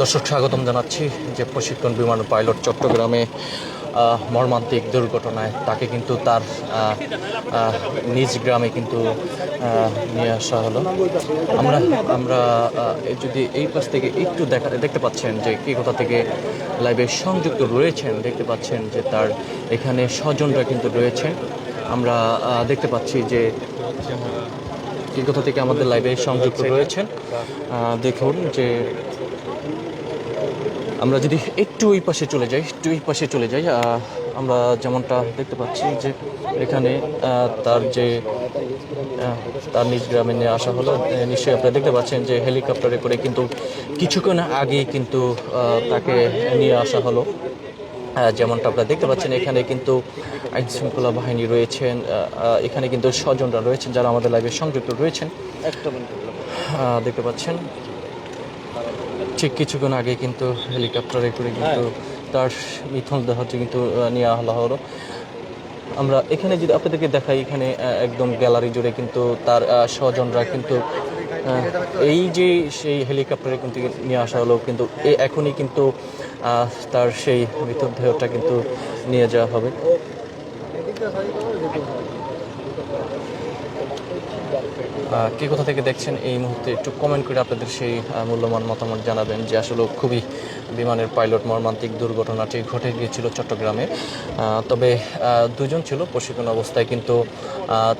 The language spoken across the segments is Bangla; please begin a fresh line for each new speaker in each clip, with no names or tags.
দর্শক, স্বাগতম জানাচ্ছি যে প্রশিক্ষণ বিমান পাইলট চট্টগ্রামে মর্মান্তিক দুর্ঘটনায়। তাকে কিন্তু তার নিজ গ্রামে কিন্তু নিয়ে আসা হলো। আমরা আমরা যদি এই পাশ থেকে একটু দেখা, দেখতে পাচ্ছেন যে কে কোথা থেকে লাইভে সংযুক্ত রয়েছেন, দেখতে পাচ্ছেন যে তার এখানে স্বজনরা কিন্তু রয়েছে। আমরা দেখতে পাচ্ছি যে কে কোথা থেকে আমাদের লাইভে সংযুক্ত রয়েছেন। দেখুন যে আমরা যদি একটু ওই পাশে চলে যাই একটু এই পাশে চলে যাই আমরা যেমনটা দেখতে পাচ্ছি যে এখানে তার যে তার নিজ গ্রামে নিয়ে আসা হলো নিশ্চয়ই আপনারা দেখতে পাচ্ছেন যে হেলিকপ্টারে করে কিন্তু কিছুক্ষণ আগেই কিন্তু তাকে নিয়ে আসা হলো। যেমনটা আপনারা দেখতে পাচ্ছেন এখানে কিন্তু আইন শৃঙ্খলা বাহিনী রয়েছেন এখানে কিন্তু স্বজনরা রয়েছেন যারা আমাদের লাইভে সংযুক্ত রয়েছেন। দেখতে পাচ্ছেন ঠিক কিছুক্ষণ আগে কিন্তু হেলিকপ্টারে করে কিন্তু তার মিথল দেহটি কিন্তু নিয়ে আহলা হলো। আমরা এখানে যদি আপনাদেরকে দেখাই এখানে একদম গ্যালারি জুড়ে কিন্তু তার স্বজনরা কিন্তু এই যে সেই হেলিকপ্টারে কিন্তু নিয়ে আসা হলো কিন্তু এ এখনই কিন্তু তার সেই মৃতদেহটা কিন্তু নিয়ে যাওয়া হবে। কে কোথা থেকে দেখছেন এই মুহূর্তে একটু কমেন্ট করে আপনাদের সেই মূল্যবান মতামত জানাবেন যে আসলে খুবই বিমানের পাইলট মর্মান্তিক দুর্ঘটনাটি ঘটে গিয়েছিল চট্টগ্রামে। তবে দুজন ছিল প্রশিক্ষণ অবস্থায়, কিন্তু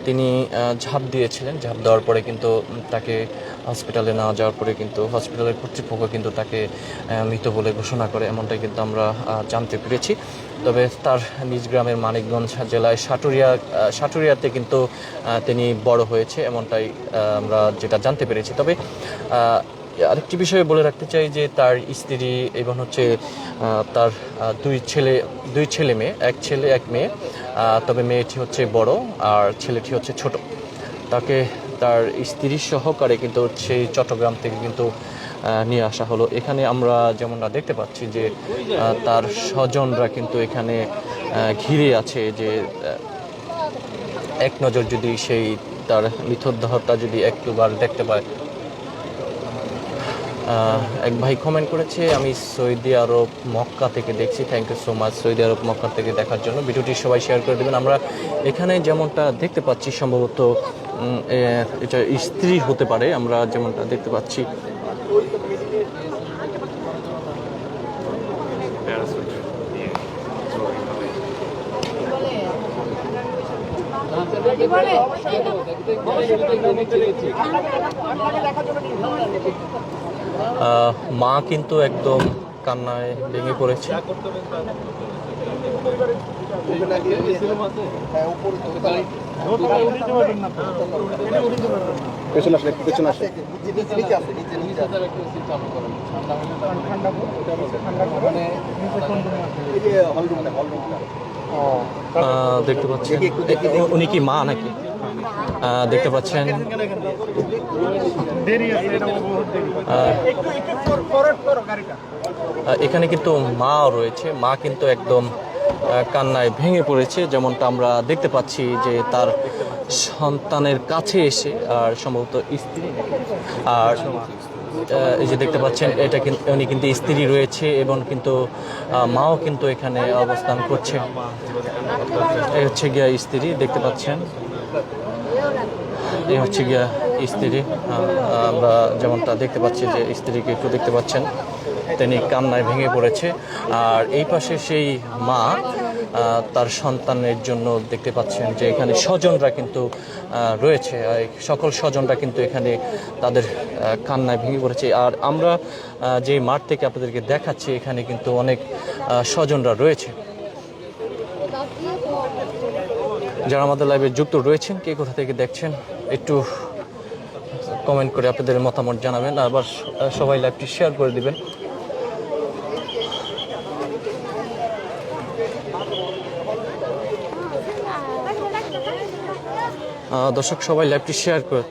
তিনি ঝাঁপ দিয়েছিলেন। ঝাঁপ দেওয়ার পরে কিন্তু তাকে হসপিটালে না যাওয়ার পরে কিন্তু হসপিটালের কর্তৃপক্ষ কিন্তু তাকে মৃত বলে ঘোষণা করে। এমনটাই কিন্তু আমরা জানতে পেরেছি। তবে তার নিজ গ্রামের মানিকগঞ্জ জেলায় সাটুরিয়া সাটুরিয়াতে কিন্তু তিনি বড় হয়েছে, এমনটাই আমরা যেটা জানতে পেরেছি। তবে আরেকটি বিষয়ে বলে রাখতে চাই যে তার স্ত্রী এবং হচ্ছে তার দুই ছেলে দুই ছেলে মেয়ে, এক ছেলে, এক মেয়ে তবে মেয়েটি হচ্ছে বড় আর ছেলেটি হচ্ছে ছোট। তাকে তার স্ত্রীর সহকারে কিন্তু সেই চট্টগ্রাম থেকে কিন্তু নিয়ে আসা হলো। এখানে আমরা যেমনটা দেখতে পাচ্ছি যে তার স্বজনরা কিন্তু এখানে ঘিরে আছে যে এক নজর যদি সেই তার মৃতদেহটা যদি একটুবার দেখতে পায় এক ভাই কমেন্ট করেছে, আমি সৌদি আরব মক্কা থেকে দেখছি thank you so much Saudi Arab Mecca থেকে দেখার জন্য। ভিডিওটি সবাই শেয়ার করে দেবেন। আমরা এখানে যেমনটা দেখতে পাচ্ছি, সম্ভবত এটা স্ত্রী হতে পারে, আমরা যেমনটা দেখতে পাচ্ছি। মা কিন্তু একদম কান্নায় ভেঙে পড়েছে।
পেছনে আসলে পেছনে আসলে।
দেখতে পাচ্ছেন। উনি কি মা নাকি? দেখতে পাচ্ছেন। এখানে কিন্তু মা রয়েছে। মা কিন্তু একদম কান্নায় ভেঙে পড়েছে, যেমনটা আমরা দেখতে পাচ্ছি যে তার সন্তানের কাছে এসে, আর সম্ভবত স্ত্রী আর এই যে দেখতে পাচ্ছেন, এটা কিন্তু উনি কিন্তু স্ত্রী রয়েছে এবং কিন্তু মাও কিন্তু এখানে অবস্থান করছে। এই হচ্ছে গিয়া স্ত্রী, দেখতে পাচ্ছেন? এই হচ্ছে গিয়া স্ত্রী আমরা যেমনটা দেখতে পাচ্ছি যে স্ত্রীকে একটু দেখতে পাচ্ছেন, তিনি কান্নায় ভেঙে পড়েছে। আর এই পাশে সেই মা তার সন্তানের জন্য দেখতে পাচ্ছেন যে এখানে স্বজনরা কিন্তু রয়েছে। সকল স্বজনরা কিন্তু এখানে তাদের কান্নায় ভেঙে পড়েছে। আর আমরা যে মাঠ থেকে আপনাদেরকে দেখাচ্ছি, এখানে কিন্তু অনেক স্বজনরা রয়েছে। যারা আমাদের লাইভে যুক্ত রয়েছেন, কে কোথা থেকে দেখছেন, একটু কমেন্ট করে আপনাদের মতামত জানাবেন। আবার সবাই লাইভটি শেয়ার করে দিবেন। দর্শক সবাই লাইভটি শেয়ার করে